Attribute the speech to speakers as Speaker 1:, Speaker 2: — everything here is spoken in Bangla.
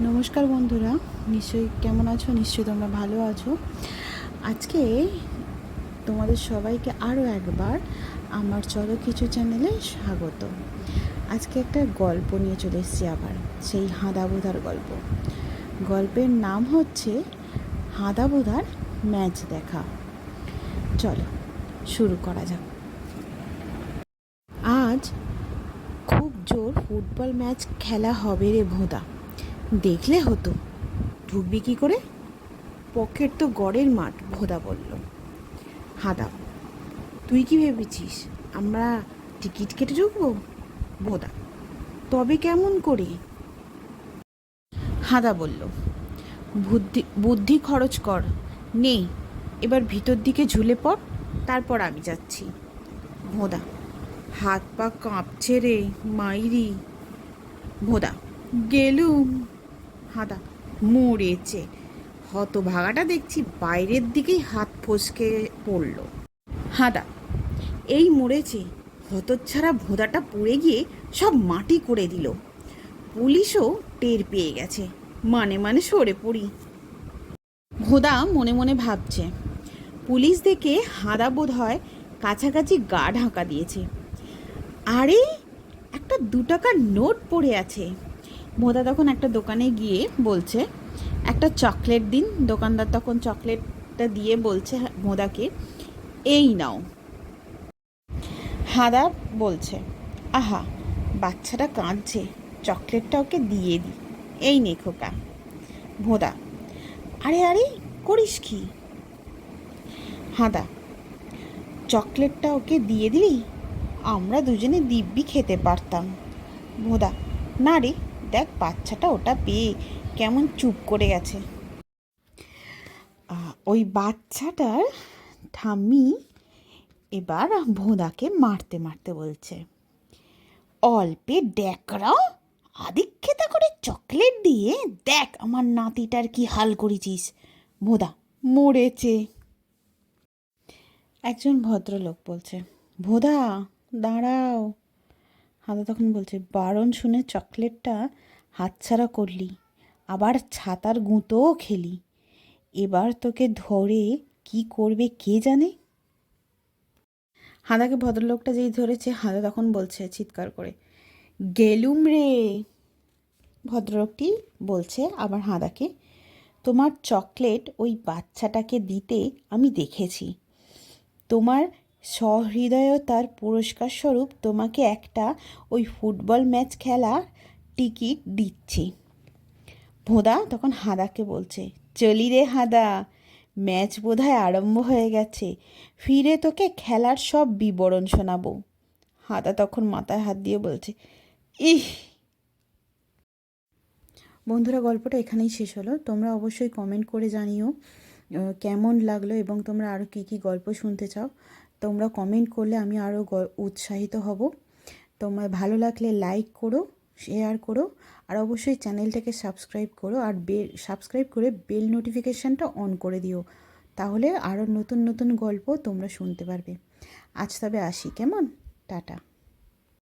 Speaker 1: নমস্কার বন্ধুরা, নিশ্চয়ই কেমন আছো? নিশ্চয়ই তোমরা ভালো আছো। আজকে তোমাদের সবাইকে আরও একবার আমার চলো কিছু চ্যানেলে স্বাগত। আজকে একটা গল্প নিয়ে চলে এসেছি আবার, সেই হাঁদাবোধার গল্প। গল্পের নাম হচ্ছে হাঁদাবোধার ম্যাচ দেখা। চলো, শুরু করা যাক। আজ খুব জোর ফুটবল ম্যাচ খেলা হবে রে ভোদা। দেখলে হতো। ঢুকবি কি করে? পকেট তো গড়ের মাঠ, ভোদা বলল। হাদা তুই কি ভেবেছিস, আমরা টিকিট কেটে ঢুকবো? ভোদা। তবে কেমন করে? হাদা বলল, বুদ্ধি বুদ্ধি খরচ কর। নেই এবার ভিতর দিকে ঝুলে পড়, তারপর আমি যাচ্ছি। ভোদা, হাত পা কাঁপছে রে, মাইরি। ভোদা, গেলুম। হাদা মরেছে। হতভাগাটা দেখছি বাইরের দিকেই হাত ফসকে পড়ল। হাদা এই মরেছে। হতচ্ছাড়া ভোদাটা পড়ে গিয়ে সব মাটি করে দিল। পুলিশও টের পেয়ে গেছে। মানে মানে সরে পড়ি। ভোদা মনে মনে ভাবছে, পুলিশ দেখে হাদা বোধ হয় কাছাকাছি গা ঢাকা দিয়েছে। আরে, একটা দু টাকার নোট পড়ে আছে। মোদা তখন একটা দোকানে গিয়ে বলছে, একটা চকলেট দিন। দোকানদার তখন চকলেটটা দিয়ে বলছে মোদাকে, এই নাও। হাদা বলছে, আহা, বাচ্চাটা কাঁদছে, চকলেটটা ওকে দিয়ে দিই এই নে খোকা। ভোদা আরে আরে, করিস কি? হাদা, চকলেটটা ওকে দিয়ে দিলি? আমরা দুজনে দিব্যি খেতে পারতাম। ভোদা না রে দেখ, বাচ্চাটা ওটা পেয়ে কেমন চুপ করে গেছে। ওই বাচ্চাটার ঠাম্মি এবার ভোঁদাকে মারতে মারতে বলছে, অল্পে ড্যাকরা আদিক্ষেতা করে চকলেট দিয়ে দেখ আমার নাতিটার কি হাল করেছিস। ভোদা মরেছে। একজন ভদ্রলোক বলছে, ভোদা, দাঁড়াও। হাদা তখন বলছে, বারণ শুনে চকলেটটা হাতছাড়া করলি, আবার ছাতার গুঁতোও খেলি। এবার তোকে ধরে কি করবে কে জানে? হাদাকে ভদ্রলোকটা যেই ধরেছে, হাদা তখন বলছে চিৎকার করে, গেলুম রে! ভদ্রলোকটি বলছে আবার হাদাকে, তোমার চকলেট ওই বাচ্চাটাকে দিতে আমি দেখেছি। তোমার সহৃদয়তার পুরস্কার স্বরূপ তোমাকে একটা ওই ফুটবল ম্যাচ খেলার টিকিট দিচ্ছি। ভোদা তখন হাদাকে বলছে, চলি রে হাদা, ম্যাচ বোধহয় আরম্ভ হয়ে গেছে, ফিরে তোকে খেলার সব বিবরণ শোনাবো। হাদা তখন মাথায় হাত দিয়ে বলছে, ইহ! বন্ধুরা, গল্পটা এখানেই শেষ হলো। তোমরা অবশ্যই কমেন্ট করে জানিও। কেমন লাগল এবং তোমরা আরও কী কী গল্প শুনতে চাও, তোমরা কমেন্ট করলে আমি আরও উৎসাহিত হব। তোমার ভালো লাগলে লাইক করো শেয়ার করো, আর অবশ্যই চ্যানেলটাকে সাবস্ক্রাইব করো, আর বেল সাবস্ক্রাইব করে বেল নোটিফিকেশানটা অন করে দিও, তাহলে আরও নতুন নতুন গল্প তোমরা শুনতে পারবে। আজ তবে আসি, কেমন? টাটা।